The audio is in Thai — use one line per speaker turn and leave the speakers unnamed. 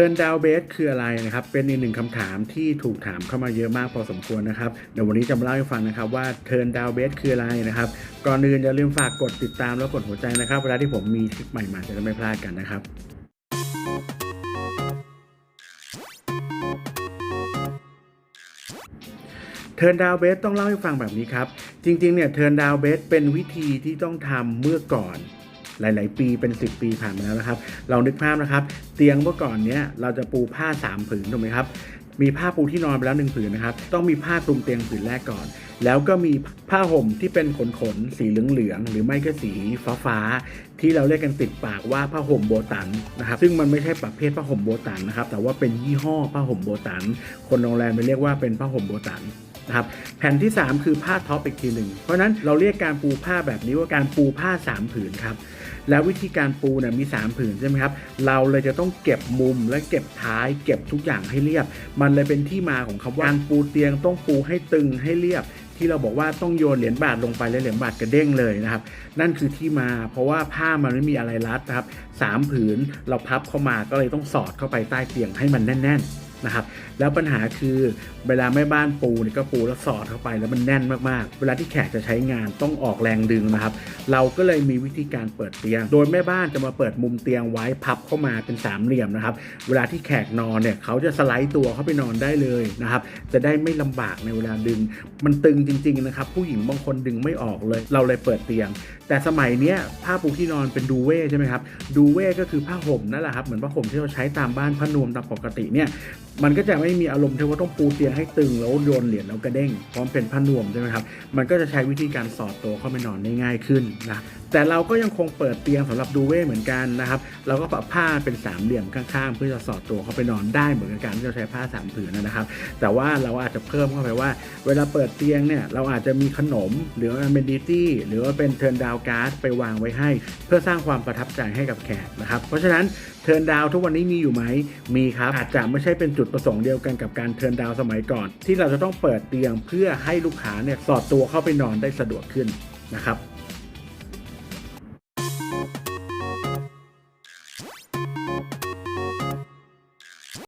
Turn down bed คืออะไรนะครับ เป็นอีกหนึ่งคำถามที่ถูกถามเข้ามาเยอะมากพอสมควรนะครับเดี๋ยววันนี้จะมาเล่าให้ฟังนะครับว่า Turn down bed คืออะไรนะครับ ก่อนอื่นอย่าลืมฝากกดติดตามแล้วกดหัวใจนะครับ เวลาที่ผมมีคลิปใหม่มาจะได้ไม่พลาดกันนะครับเทิร์นดาวเบสต้องเล่าให้ฟังแบบนี้ครับ จริงๆเนี่ยเทิร์นดาวเบสเป็นวิธีที่ต้องทำเมื่อก่อน หลาย ๆ ปีเป็น 10 ปีผ่านมาแล้วนะครับ เรานึกภาพนะครับ เตียงเมื่อก่อนเนี้ยเราจะปูผ้า 3 ผืนถูกไหมครับมีผ้าปูที่นอนไปแล้วหนึ่งผืนนะครับ ต้องมีผ้าคลุมเตียงผืนแรกก่อน แล้วก็มีผ้าห่มที่เป็นขนขนสีเหลืองๆหรือไม่ก็สีฟ้าๆที่เราเรียกกันติดปากว่าผ้าห่มโบตันนะครับ ซึ่งมันไม่ใช่ประเภทผ้าห่มโบตันนะครับ แต่ว่าเป็นยี่ห้อผ้าห่มโบตัน คนโรงแรมไปเรียกว่าเป็นผ้าห่มโบตันนะครับแผ่นที่ 3 คือผ้าท็อปอีกทีหนึ่ง เพราะฉะนั้นเราเรียกการปูผ้าแบบนี้ว่าการปูผ้า 3 ผืนครับ แล้ววิธีการปูเนี่ยมี 3 ผืนใช่ไหมครับ เราเลยจะต้องเก็บมุมและเก็บท้าย เก็บทุกอย่างให้เรียบ มันเลยเป็นที่มาของคำว่าการปูเตียงต้องปูให้ตึงให้เรียบ ที่เราบอกว่าต้องโยนเหรียญบาทลงไปแล้วเหรียญบาทกระเด้งเลยนะครับ นั่นคือที่มาเพราะว่าผ้ามันไม่มีอะไรรัดนะครับสามผืนเราพับเข้ามาก็เลยต้องสอดเข้าไปใต้เตียงให้มันแน่น ๆ นะครับแล้วปัญหาคือเวลาแม่บ้านปูเนี่ยก็ปูแล้วสอดเข้าไปแล้วมันแน่นมากๆ เวลาที่แขกจะใช้งานต้องออกแรงดึงนะครับ เราก็เลยมีวิธีการเปิดเตียง โดยแม่บ้านจะมาเปิดมุมเตียงไว้พับเข้ามาเป็นสามเหลี่ยมนะครับ เวลาที่แขกนอนเนี่ยเขาจะสไลด์ตัวเข้าไปนอนได้เลยนะครับ จะได้ไม่ลำบากในเวลาดึง มันตึงจริงๆนะครับผู้หญิงบางคนดึงไม่ออกเลย เราเลยเปิดเตียง แต่สมัยเนี้ยผ้าปูที่นอนเป็นดูเว่ใช่ไหมครับดูเว่ก็คือผ้าห่มนั่นแหละครับเหมือนผ้าห่มที่เราใช้ตามบ้านผ้านวมตามปกติเนี่ยมันก็จะไม่มีอารมณ์ที่ว่าต้องปูเตียงให้ตึงแล้วโยนเหรียญแล้วกระเด้งพร้อมเป็นผ้านวมใช่ไหมครับมันก็จะใช้วิธีการสอดตัวเข้าไปนอนได้ง่ายขึ้นนะแต่เราก็ยังคงเปิดเตียงสำหรับดูเว่เหมือนกันนะครับ เราก็ปรับผ้าเป็นสามเหลี่ยมข้างๆ เพื่อจะสอดตัวเข้าไปนอนได้เหมือนกับการที่เราใช้ผ้าสามผืนนะครับ แต่ว่าเราอาจจะเพิ่มเข้าไปว่า เวลาเปิดเตียงเนี่ยเราอาจจะมีขนมหรือว่าเมดิตี้หรือว่าเป็นเทิร์นดาวการ์ดไปวางไว้ให้ เพื่อสร้างความประทับใจให้กับแขกนะครับ เพราะฉะนั้นเทิร์นดาวทุกวันนี้มีอยู่ไหมมีครับ อาจจะไม่ใช่เป็นจุดประสงค์เดียวกันกับการเทิร์นดาวสมัยก่อน ที่เราจะต้องเปิดเตียงเพื่อให้ลูกค้าเนี่ยสอดตัวเข้าไปนอนได้สะดวกขึ้นนะครับ